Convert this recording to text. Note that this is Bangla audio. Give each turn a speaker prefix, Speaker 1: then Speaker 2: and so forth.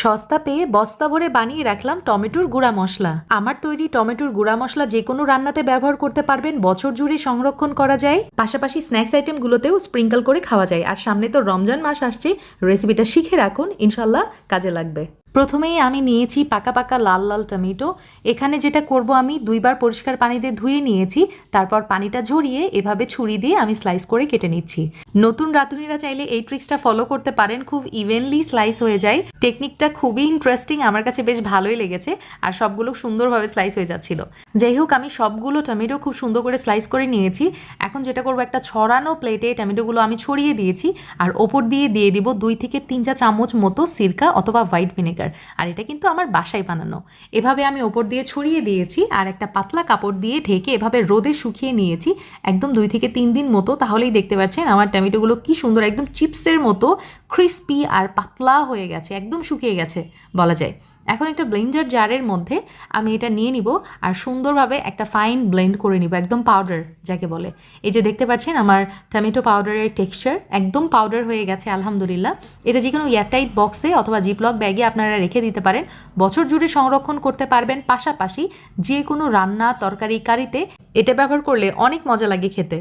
Speaker 1: সস্তা পেয়ে বস্তা ভরে বানিয়ে রাখলাম টমেটোর গুঁড়া মশলা। আমার তৈরি টমেটোর গুঁড়া মশলা যে কোনো রান্নাতে ব্যবহার করতে পারবেন, বছর জুড়ে সংরক্ষণ করা যায়। পাশাপাশি স্ন্যাক্স আইটেমগুলোতেও স্প্রিঙ্কল করে খাওয়া যায়। আর সামনে তো রমজান মাস আসছে, রেসিপিটা শিখে রাখুন ইনশাল্লাহ কাজে লাগবে। প্রথমেই আমি নিয়েছি পাকা পাকা লাল লাল টমেটো। এখানে যেটা করব আমি, দুইবার পরিষ্কার পানিতে ধুয়ে নিয়েছি, তারপর পানিটা ঝরিয়ে এভাবে ছুরি দিয়ে আমি স্লাইস করে কেটে নিচ্ছি। নতুন রাঁধুনিরা চাইলে এই ট্রিক্সটা ফলো করতে পারেন, খুব ইভেনলি স্লাইস হয়ে যায়। টেকনিকটা খুবই ইন্টারেস্টিং আমার কাছে বেশ ভালোই লেগেছে আর সবগুলো সুন্দরভাবে স্লাইস হয়ে যাচ্ছিল। যাই হোক, আমি সবগুলো টমেটো খুব সুন্দর করে স্লাইস করে নিয়েছি। এখন যেটা করব, একটা ছড়ানো প্লেটে টমেটোগুলো আমি ছড়িয়ে দিয়েছি আর ওপর দিয়ে দিয়ে দিব দুই থেকে তিন চা চামচ মতো সিরকা অথবা হোয়াইট ভিনেগার। আর এটা কিন্তু আমার বাসায় বানানো। এভাবে আমি ওপর দিয়ে ছড়িয়ে দিয়েছি আর একটা পাতলা কাপড় দিয়ে ঢেকে এভাবে রোদে শুকিয়ে নিয়েছি। একদম দুই থেকে তিন দিন মতো, তাহলেই দেখতে পাচ্ছেন আমার টমেটোগুলো কি সুন্দর, একদম চিপসের মতো ক্রিস্পি আর পাতলা হয়ে গেছে, একদম শুকিয়ে গেছে, বলা যায়। এখন একটা ব্লেন্ডার জারের মধ্যে আমি এটা নিয়ে নিব আর সুন্দরভাবে একটা ফাইন ব্লেন্ড করে নিব, একদম পাউডার যাকে বলে। এই যে দেখতে পাচ্ছেন আমার টমেটো পাউডারের টেক্সচার একদম পাউডার হয়ে গেছে, আলহামদুলিল্লাহ। এটা যে কোনো এয়ারটাইট বক্সে অথবা জিপলক ব্যাগে আপনারা রেখে দিতে পারেন। বছর জুড়ে সংরক্ষণ করতে পারবেন, পাশাপাশি যে কোনো রান্না, তরকারি, কারিতে এটা ব্যবহার করলে অনেক মজা লাগে খেতে।